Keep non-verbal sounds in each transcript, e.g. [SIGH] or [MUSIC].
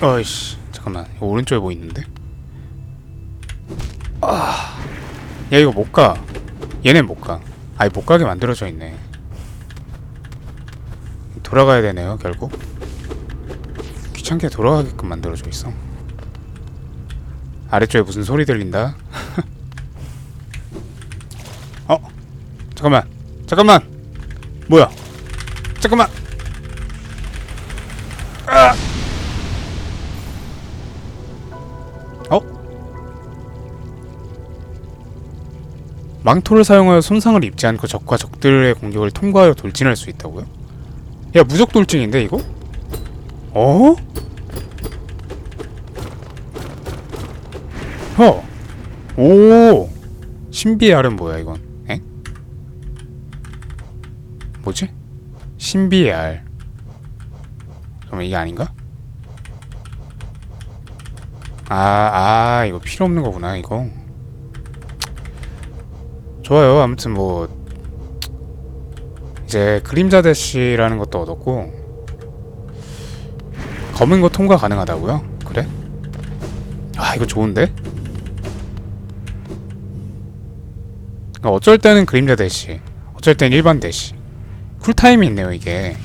어이씨 잠깐만 오른쪽에 뭐 있는데? 아, 야 이거 못 가. 얘네 못 가. 아니 못 가게 만들어져 있네. 돌아가야 되네요 결국. 귀찮게 돌아가게끔 만들어져 있어. 아래쪽에 무슨 소리 들린다? [LAUGHS] 어? 잠깐만. 잠깐만. 뭐야? 잠깐만. 망토를 사용하여 손상을 입지 않고 적과 적들의 공격을 통과하여 돌진할 수 있다고요? 야 무적 돌진인데 이거? 어? 허. 오. 신비의 알은 뭐야 이건? 에? 뭐지? 신비의 알. 그러면 이게 아닌가? 아, 아, 이거 필요 없는 거구나, 이거. 좋아요. 아무튼 뭐, 이제 그림자 대시라는 것도 얻었고, 검은 거 통과 가능하다고요? 그래? 아, 이거 좋은데? 그러니까 어쩔 때는 그림자 대시, 어쩔 땐 일반 대시. 쿨타임이 있네요, 이게.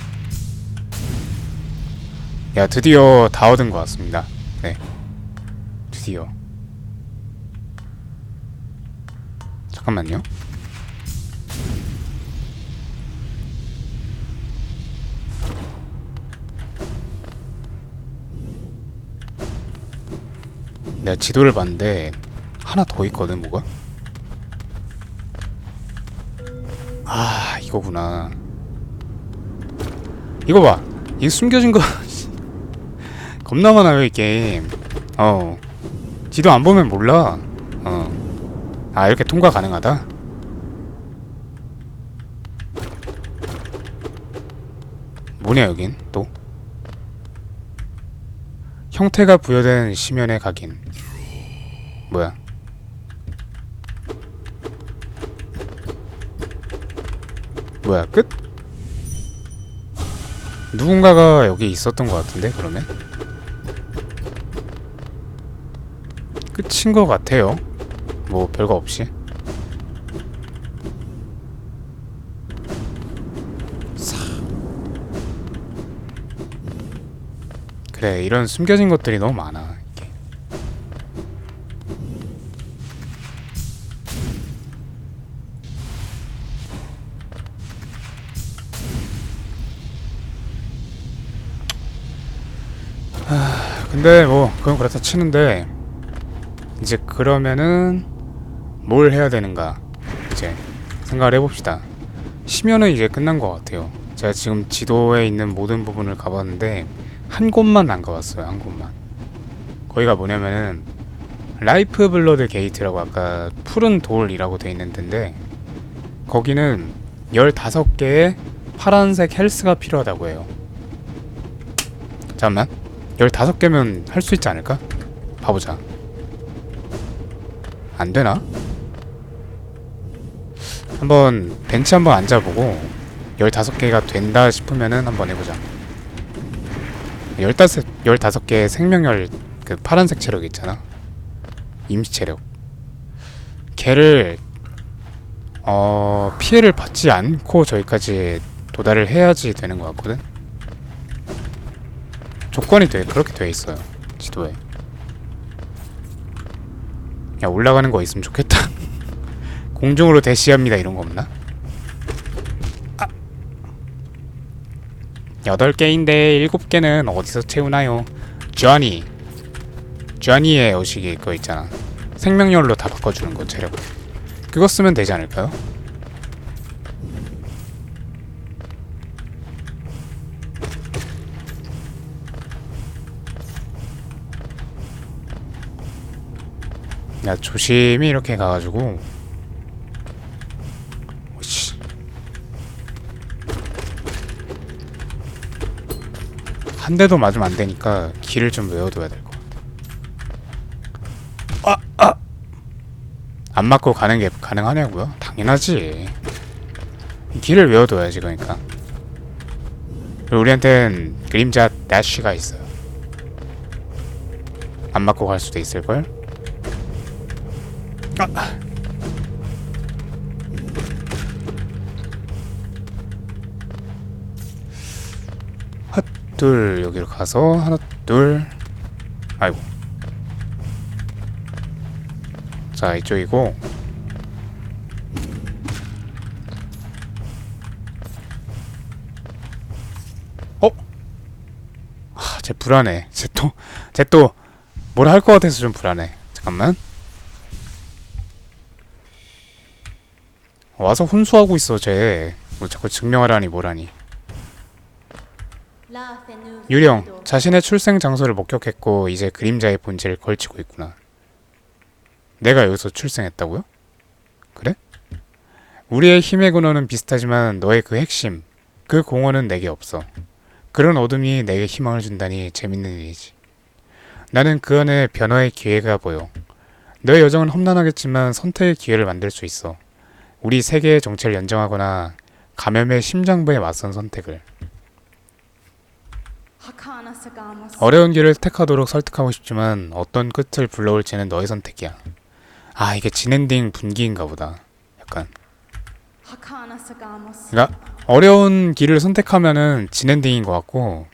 야, 드디어 다 얻은 것 같습니다. 네. 드디어. 잠깐만요. 내가 지도를 봤는데 하나 더 있거든 뭐가? 아 이거구나. 이거 봐. 이게 숨겨진 거 [LAUGHS] 겁나 많아요 이 게임. 어. 지도 안 보면 몰라. 어. 아 이렇게 통과 가능하다. 뭐냐 여긴 또. 형태가 부여된 시면의 각인. 뭐야? 뭐야 끝? 누군가가 여기 있었던 것 같은데 그러면? 끝인 것 같아요. 뭐 별거 없이. 사. 그래 이런 숨겨진 것들이 너무 많아. 이게. 하, 근데 뭐 그건 그렇다 치는데 이제 그러면은 뭘 해야 되는가 이제 생각을 해봅시다. 심연은 이제 끝난 것 같아요. 제가 지금 지도에 있는 모든 부분을 가봤는데 한 곳만 안 가봤어요. 한 곳만. 거기가 뭐냐면은 라이프 블러드 게이트라고 아까 푸른 돌이라고 돼 있는 데인데 거기는 15개의 파란색 헬스가 필요하다고 해요. 잠깐만. 15개면 할 수 있지 않을까? 봐보자. 안 되나? 한번 벤치 한번 앉아보고 15개가 된다 싶으면은 한번 해보자. 15, 15개의 생명열 그 파란색 체력 있잖아. 임시 체력. 걔를 어 피해를 받지 않고 저기까지 도달을 해야지 되는 것 같거든. 조건이 돼 그렇게 돼 있어요 지도에. 야 올라가는 거 있으면 좋겠다. 공중으로 대시합니다 이런 거 없나? 아. 여덟 개인데 일곱 개는 어디서 채우나요? 쥐니 쥐니의 의식이 그거 있잖아. 생명열로 다 바꿔주는 거 체력. 그거 쓰면 되지 않을까요? 야 조심히 이렇게 가가지고 오씨 한 대도 맞으면 안 되니까 길을 좀 외워둬야 될 것 같아. 아, 아. 안 맞고 가는 게 가능하냐고요? 당연하지. 길을 외워둬야지 그러니까. 우리한텐 그림자 다쉬가 있어요. 안 맞고 갈 수도 있을걸? 아. 둘 여기로 가서 하나 둘 아이고 자 이쪽이고 어? 아, 쟤 불안해. 쟤 또, 쟤 또, 뭘할것 같아서 좀 불안해. 잠깐만. 와서 혼수하고 있어, 쟤. 뭐 자꾸 증명하라니 뭐라니. 유령, 자신의 출생 장소를 목격했고 이제 그림자의 본질을 걸치고 있구나. 내가 여기서 출생했다고요? 그래? 우리의 힘의 근원은 비슷하지만 너의 그 핵심, 그 공헌은 내게 없어. 그런 어둠이 내게 희망을 준다니 재밌는 일이지. 나는 그 안에 변화의 기회가 보여. 너의 여정은 험난하겠지만 선택의 기회를 만들 수 있어. 우리 세계의 정체를 연정하거나 감염의 심장부에 맞선 선택을. 어려운 길을 택하도록 설득하고 싶지만 어떤 끝을 불러올지는 너의 선택이야. 아 이게 진엔딩 분기인가 보다. 약간. 그러니까 어려운 길을 선택하면은 진엔딩인 것 같고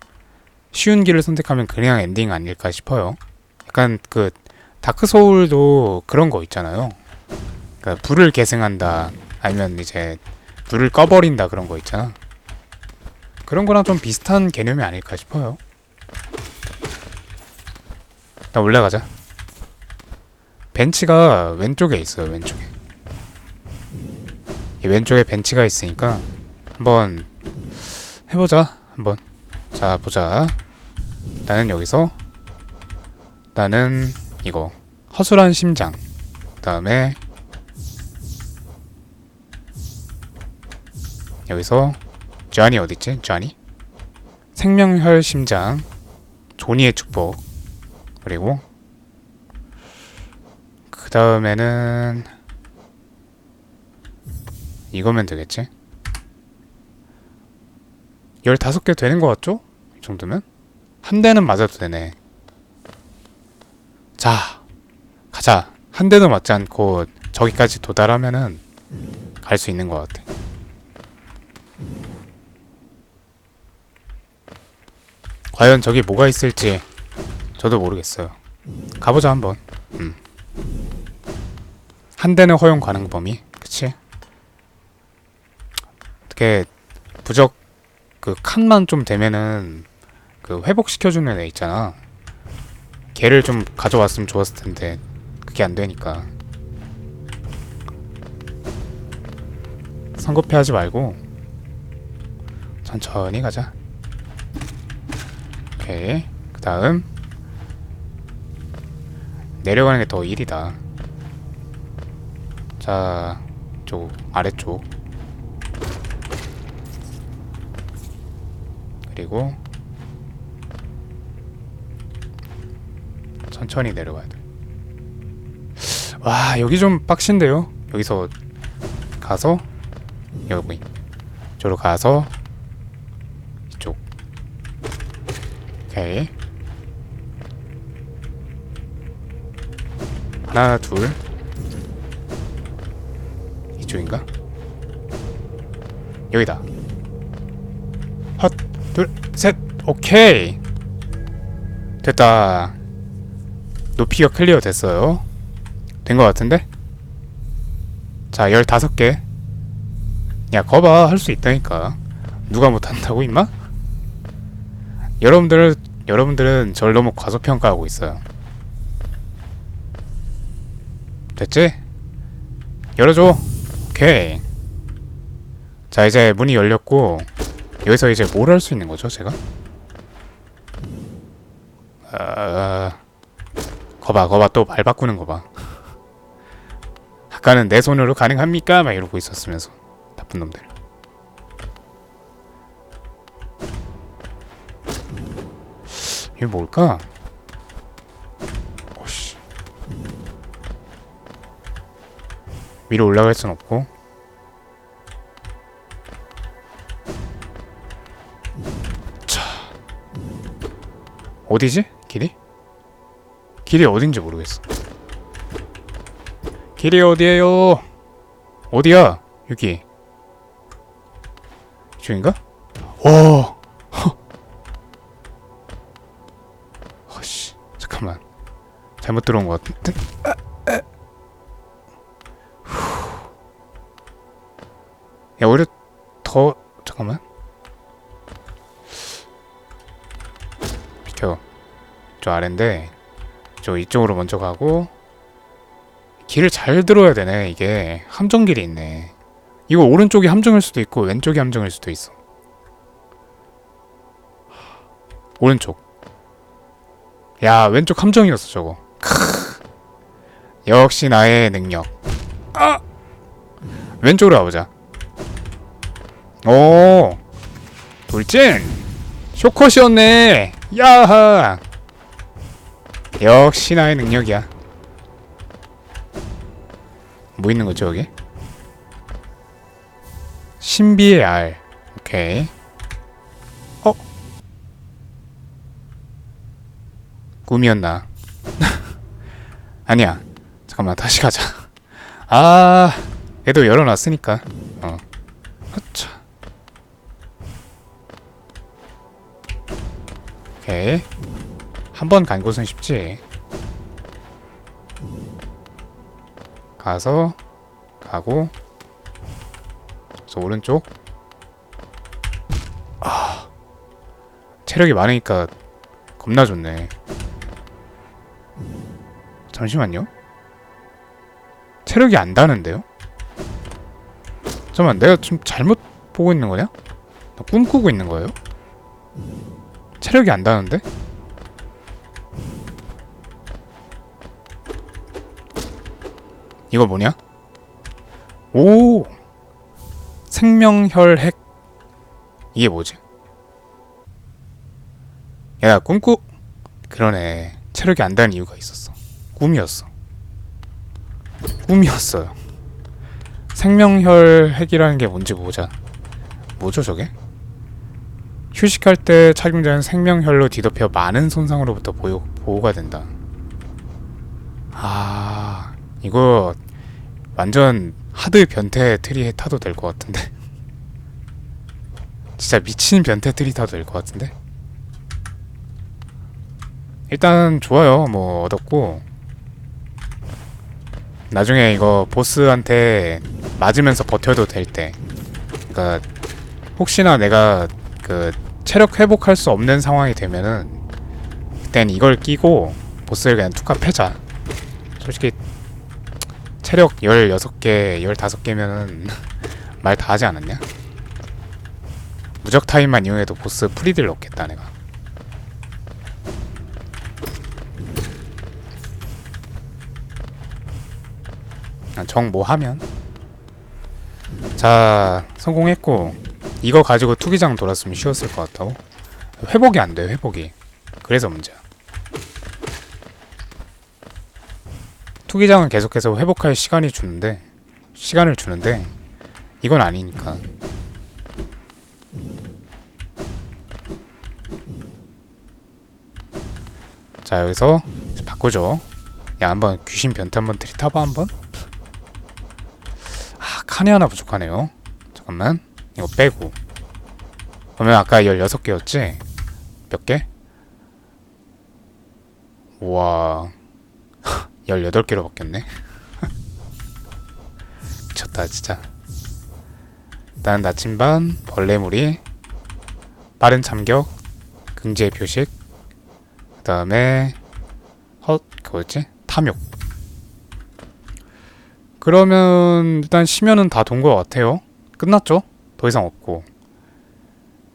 쉬운 길을 선택하면 그냥 엔딩 아닐까 싶어요. 약간 그 다크 소울도 그런 거 있잖아요. 그러니까 불을 계승한다 아니면 이제 불을 꺼버린다 그런 거 있잖아. 그런 거랑 좀 비슷한 개념이 아닐까 싶어요. 나 올라가자. 벤치가 왼쪽에 있어요. 왼쪽에. 이 왼쪽에 벤치가 있으니까 한번 해보자. 한번. 자 보자. 나는 여기서 나는 이거 허술한 심장. 그 다음에 여기서 쟈니 어딨지? 쟈니? 생명혈 심장. 조니의 축복. 그리고 그 다음에는 이거면 되겠지? 15개 되는 것 같죠? 이 정도면? 한 대는 맞아도 되네. 자, 가자. 한 대도 맞지 않고 저기까지 도달하면은 갈 수 있는 것 같아. 과연 저기 뭐가 있을지 저도 모르겠어요. 가보자 한번. 음. 한 대는 허용 가능 범위, 그치? 어떻게 부적 그 칸만 좀 되면은 그 회복시켜주는 애 있잖아. 걔를 좀 가져왔으면 좋았을 텐데 그게 안 되니까. 성급해하지 말고 천천히 가자. 오케이. 그 다음 내려가는 게 더 일이다. 자, 쪽 아래쪽. 그리고 천천히 내려가야 돼. 와, 여기 좀 빡신데요. 여기서 가서 여기 저로 가서 이쪽. 오케이. 하나, 둘. 이쪽인가? 여기다. 헛, 둘, 셋. 오케이. 됐다. 높이가 클리어 됐어요. 된 것 같은데? 자, 15개. 야, 거봐. 할 수 있다니까. 누가 못한다고, 임마? 여러분들은, 여러분들은 절 너무 과소평가하고 있어요. 됐지? 열어줘. 오케이. 자, 이제 문이 열렸고, 여기서 이제 뭘 할 수 있는 거죠, 제가? 아, 거봐, 거봐, 또 발 바꾸는 거 봐. 아까는 내 손으로 가능합니까? 막 이러고 있었으면서. 나쁜 놈들. 이게 뭘까? 오씨. 위로 올라갈 순 없고. 자. 어디지? 길이? 길이 어딘지 모르겠어. 길이 어디에요? 어디야? 여기. 이쪽인가? 와. 잘못 들어온 것 같은데. 아, 아. 후. 야, 오히려 더 잠깐만. 비켜. 저 아래인데 저 이쪽으로 먼저 가고 길을 잘 들어야 되네 이게 함정길이 있네 이거 오른쪽이 함정일 수도 있고 왼쪽이 함정일 수도 있어 오른쪽 야 왼쪽 함정이었어 저거 크. 역시 나의 능력. 아! 왼쪽으로 가보자. 오! 돌진! 쇼컷이었네! 야하! 역시 나의 능력이야. 뭐 있는 거죠 여기? 신비의 알. 오케이. 어? 꿈이었나? [LAUGHS] 아니야 잠깐만 다시 가자. [LAUGHS] 아 얘도 열어놨으니까. 어. 아차. 오케이. 한 번 간 곳은 쉽지. 가서 가고 저 오른쪽. 아 체력이 많으니까 겁나 좋네. 잠시만요 체력이 안 다는데요? 잠깐만 내가 좀 잘못 보고 있는 거냐? 나 꿈꾸고 있는 거예요? 체력이 안 다는데? 이거 뭐냐? 오! 생명혈 핵. 이게 뭐지? 야, 꿈꾸. 그러네. 체력이 안 닿는 이유가 있었어. 꿈이었어. 꿈이었어요. 생명혈 핵이라는 게 뭔지 보자. 뭐죠, 저게? 휴식할 때 착용자는 생명혈로 뒤덮여 많은 손상으로부터 보호, 보호가 된다. 아, 이거 완전 하드 변태 트리 타도 될 것 같은데. [LAUGHS] 진짜 미친 변태 트리 타도 될 것 같은데. 일단 좋아요. 뭐 얻었고 나중에 이거 보스한테 맞으면서 버텨도 될 때. 그러니까 혹시나 내가 그 체력 회복할 수 없는 상황이 되면은 그땐 이걸 끼고 보스를 그냥 툭하 패자. 솔직히 체력 16개, 15개면은 [LAUGHS] 말 다 하지 않았냐? 무적 타임만 이용해도 보스 프리딜 넣겠다 내가 정뭐 하면. 자 성공했고 이거 가지고 투기장 돌았으면 쉬웠을 것 같다고? 회복이 안 돼 회복이. 그래서 문제야. 투기장은 계속해서 회복할 시간이 주는데 시간을 주는데 이건 아니니까. 자 여기서 바꾸죠. 야 한번 귀신 변태 한번 들이타봐 한번. 아 칸이 하나 부족하네요. 잠깐만. 이거 빼고. 그러면 아까 16개였지? 몇 개? 우와. [LAUGHS] 18개로 바뀌었네. [LAUGHS] 미쳤다 진짜. 일단 나침반 벌레무리 빠른 참격 긍지의 표식 그 다음에 헛 그거였지? 탐욕 그러면 일단 시면은 다 돈 것 같아요 끝났죠? 더 이상 없고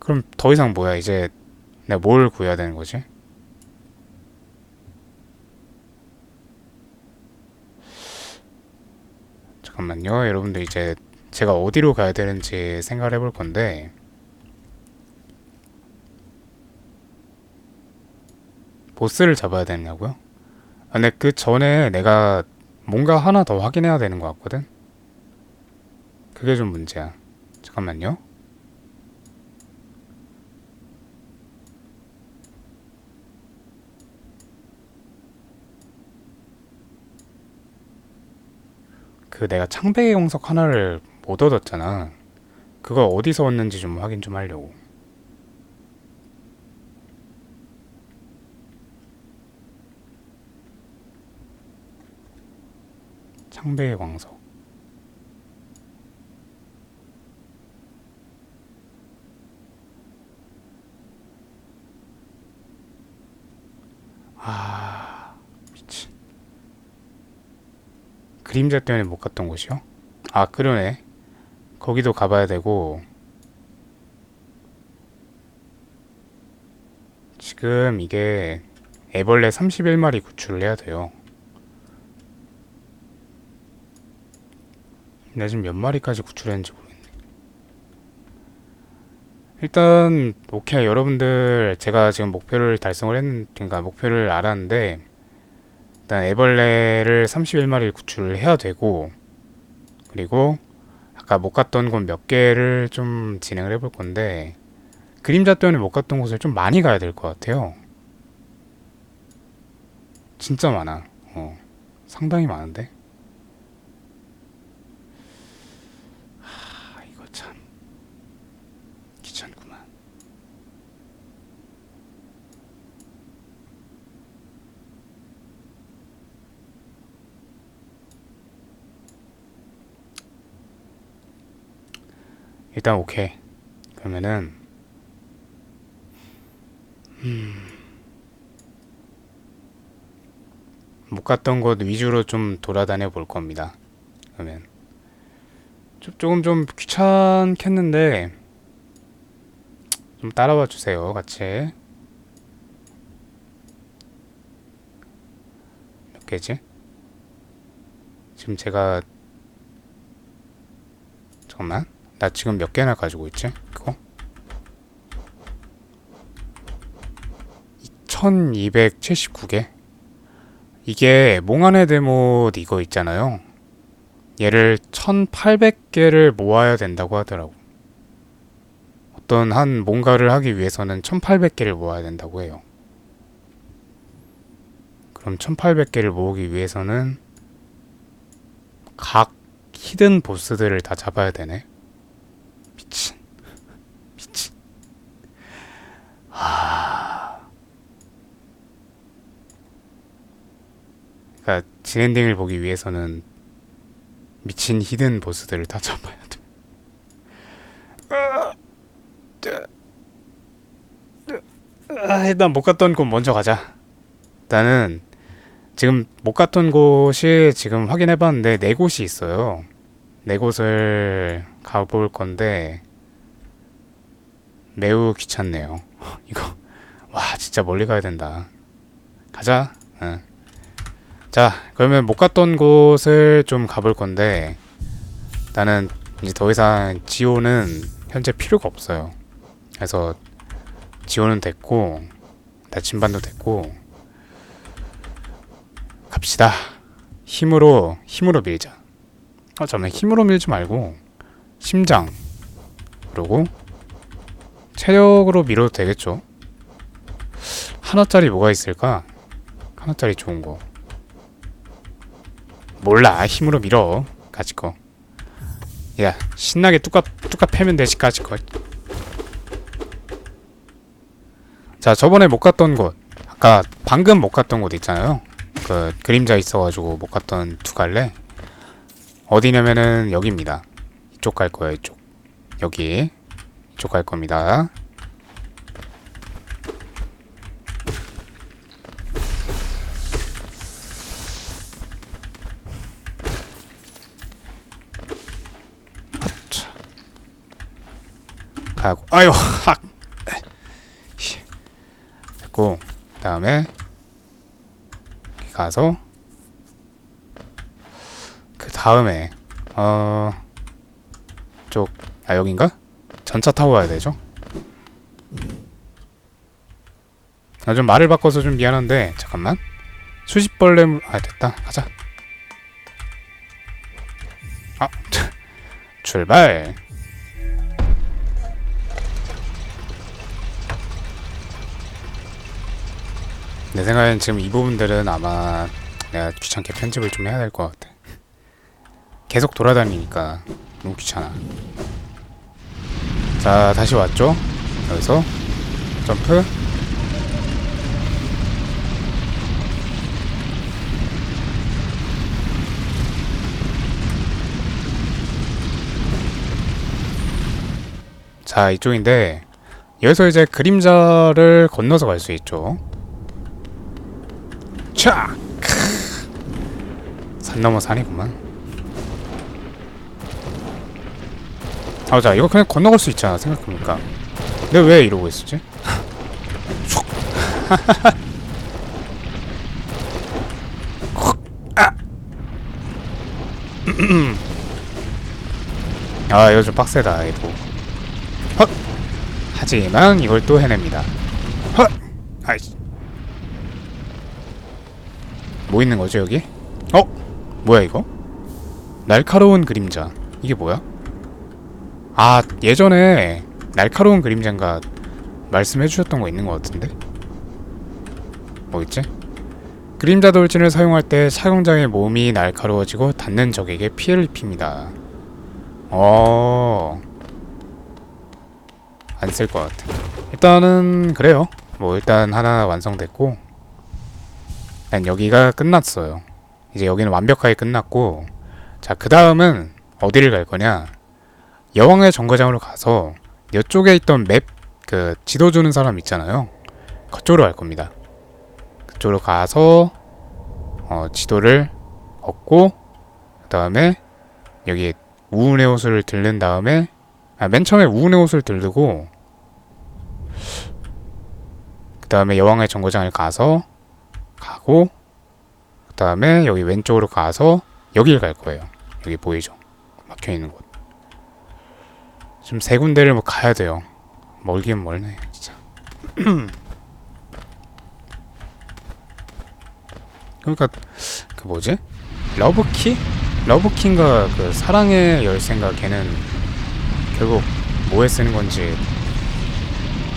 그럼 더 이상 뭐야 이제 내가 뭘 구해야 되는 거지? 잠깐만요 여러분들 이제 제가 어디로 가야 되는지 생각을 해볼 건데 보스를 잡아야 되냐고요? 아, 근데 그 전에 내가 뭔가 하나 더 확인해야 되는 것 같거든? 그게 좀 문제야. 잠깐만요. 그 내가 창백의 용석 하나를 못 얻었잖아. 그거 어디서 얻는지 좀 확인 좀 하려고. 창백의 광석. 아. 그림자 때문에 못 갔던 곳이요? 아, 그러네. 거기도 가봐야 되고. 지금 이게 애벌레 31마리 구출을 해야 돼요. 내가 지금 몇 마리까지 구출했는지 모르겠네. 일단 오케이 여러분들 제가 지금 목표를 달성을 했는 그러니까 목표를 알았는데 일단 애벌레를 31마리를 구출을 해야 되고 그리고 아까 못 갔던 곳 몇 개를 좀 진행을 해볼 건데 그림자 때문에 못 갔던 곳을 좀 많이 가야 될 것 같아요. 진짜 많아. 어, 상당히 많은데. 하, 이거 참 귀찮구만. 일단 오케이. 그러면은 못 갔던 곳 위주로 좀 돌아다녀 볼 겁니다. 그러면 좀, 조금 좀 귀찮겠는데 좀 따라와 주세요, 같이. 몇 개지? 지금 제가 잠깐만, 나 지금 몇 개나 가지고 있지? 그거? 1279개? 이게 몽환의 데못 이거 있잖아요. 얘를 1800개를 모아야 된다고 하더라고. 어떤 한 뭔가를 하기 위해서는 1800개를 모아야 된다고 해요. 그럼 1800개를 모으기 위해서는 각 히든 보스들을 다 잡아야 되네. 미친. [LAUGHS] 미친. 그러니까 진엔딩을 보기 위해서는 미친 히든 보스들을 다 [LAUGHS] 잡아야 돼. 아, 일단 못 갔던 곳 먼저 가자. 나는 지금 못 갔던 곳이 지금 확인해봤는데 네 곳이 있어요. 네 곳을 가볼 건데 매우 귀찮네요. [LAUGHS] 이거 와 진짜 멀리 가야 된다. 가자. 응. 자, 그러면 못 갔던 곳을 좀 가볼 건데 나는 이제 더 이상 지오는 현재 필요가 없어요. 그래서 지오는 됐고 나침반도 됐고 갑시다. 힘으로 힘으로 밀자. 아 잠깐 힘으로 밀지 말고 심장 그리고 체력으로 밀어도 되겠죠. 하나짜리 뭐가 있을까? 하나짜리 좋은 거. 몰라 힘으로 밀어 가지 거. 야 신나게 뚜까 뚜까 패면 되지 가지 거. 자 저번에 못 갔던 곳. 아까 방금 못 갔던 곳 있잖아요. 그 그림자 있어가지고 못 갔던 두 갈래? 어디냐면은 여기입니다. 이쪽 갈 거예요 이쪽. 여기. 이쪽 갈 겁니다. 가고. 아유 [LAUGHS] 학 됐고 그 다음에 여기 가서 그 다음에 어쪽 아 여긴가? 전차 타고 가야 되죠? 나 좀 말을 바꿔서 좀 미안한데 잠깐만. 수십벌레 물- 아 됐다. 가자. 아 [LAUGHS] 출발 내 생각엔 지금 이 부분들은 아마 내가 귀찮게 편집을 좀 해야 될 것 같아. 계속 돌아다니니까 너무 귀찮아. 자, 다시 왔죠? 여기서 점프. 자, 이쪽인데 여기서 이제 그림자를 건너서 갈 수 있죠. 차! 산 넘어 산이구만. 아, 자, 이거 그냥 건너갈 수 있잖아, 생각해보니까. 근데 왜 이러고 있었지? [LAUGHS] 아, 이거 좀 빡세다, 이거. 헛! 하지만 이걸 또 해냅니다. 헛! 아이씨. 뭐 있는 거죠, 여기? 어? 뭐야, 이거? 날카로운 그림자. 이게 뭐야? 아, 예전에 날카로운 그림자인가 말씀해 주셨던 거 있는 것 같은데? 뭐 있지? 그림자 돌진을 사용할 때 사용자의 몸이 날카로워지고 닿는 적에게 피해를 입힙니다. 어. 안 쓸 것 같아. 일단은 그래요. 뭐 일단 하나 완성됐고 여기가 끝났어요. 이제 여기는 완벽하게 끝났고 자 그 다음은 어디를 갈 거냐? 여왕의 정거장으로 가서 이쪽에 있던 맵 그 지도 주는 사람 있잖아요. 그쪽으로 갈 겁니다. 그쪽으로 가서 어, 지도를 얻고 그 다음에 여기 우운의 옷을 들른 다음에 아, 맨 처음에 우운의 옷을 들르고 그 다음에 여왕의 정거장을 가서 가고 그 다음에 여기 왼쪽으로 가서 여길 갈 거예요. 여기 보이죠? 막혀 있는 곳. 지금 세 군데를 뭐 가야 돼요. 멀긴 멀네, 진짜. [CLEARS THROAT] 그러니까 그 뭐지? 러브키? 러브키인가 그 사랑의 열쇠인가 걔는 결국 뭐에 쓰는 건지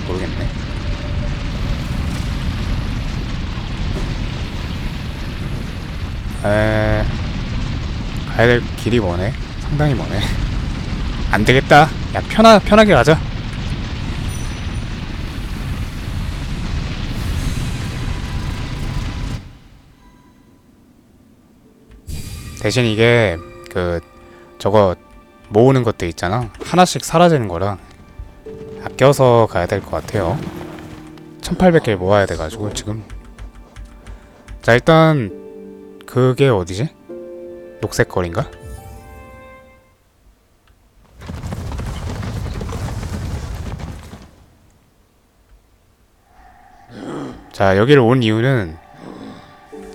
모르겠네. 에 가야 될 길이 뭐네? 상당히 뭐네. [LAUGHS] 안 되겠다. 야 편하 편하게 가자. 대신 이게 그 저거 모으는 것들 있잖아. 하나씩 사라지는 거라 아껴서 가야 될 것 같아요. 1800개 모아야 돼가지고 지금. 자 일단 그게 어디지? 녹색 거리인가? 자 여기를 온 이유는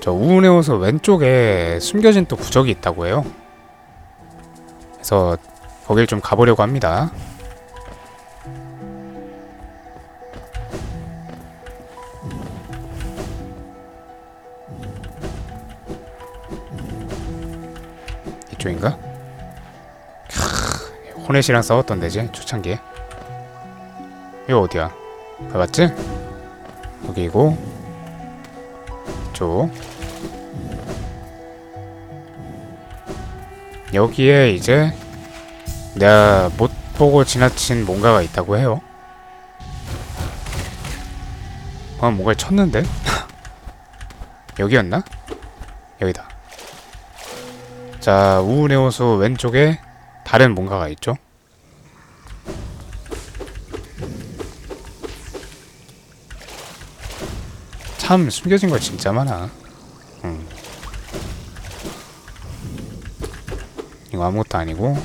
저 우운의 호수 왼쪽에 숨겨진 또 구적이 있다고 해요. 그래서 거길 좀 가보려고 합니다. 쪽인가? 캬, 호넷이랑 싸웠던 데지 초창기에. 이거 어디야? 아, 맞지? 여기고 이쪽 여기에 이제 내가 못 보고 지나친 뭔가가 있다고 해요. 방금 뭔가를 쳤는데? [LAUGHS] 여기였나? 여기다. 자, 우운의 호수 왼쪽에 다른 뭔가가 있죠? 참 숨겨진 거 진짜 많아. 음. 이거 아무것도 아니고.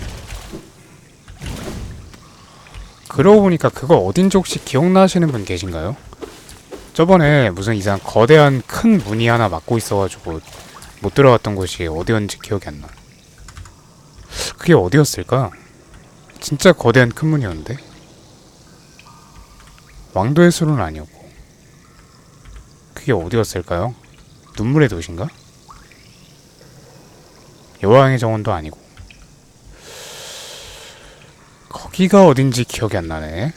그러고 보니까 그거 어딘지 혹시 기억나시는 분 계신가요? 저번에 무슨 이상 거대한 큰 문이 하나 막고 있어가지고 못 들어갔던 곳이 어디였는지 기억이 안 나. 그게 어디였을까? 진짜 거대한 큰 문이었는데? 왕도의 술은 아니었고. 그게 어디였을까요? 눈물의 도시인가? 여왕의 정원도 아니고 거기가 어딘지 기억이 안 나네.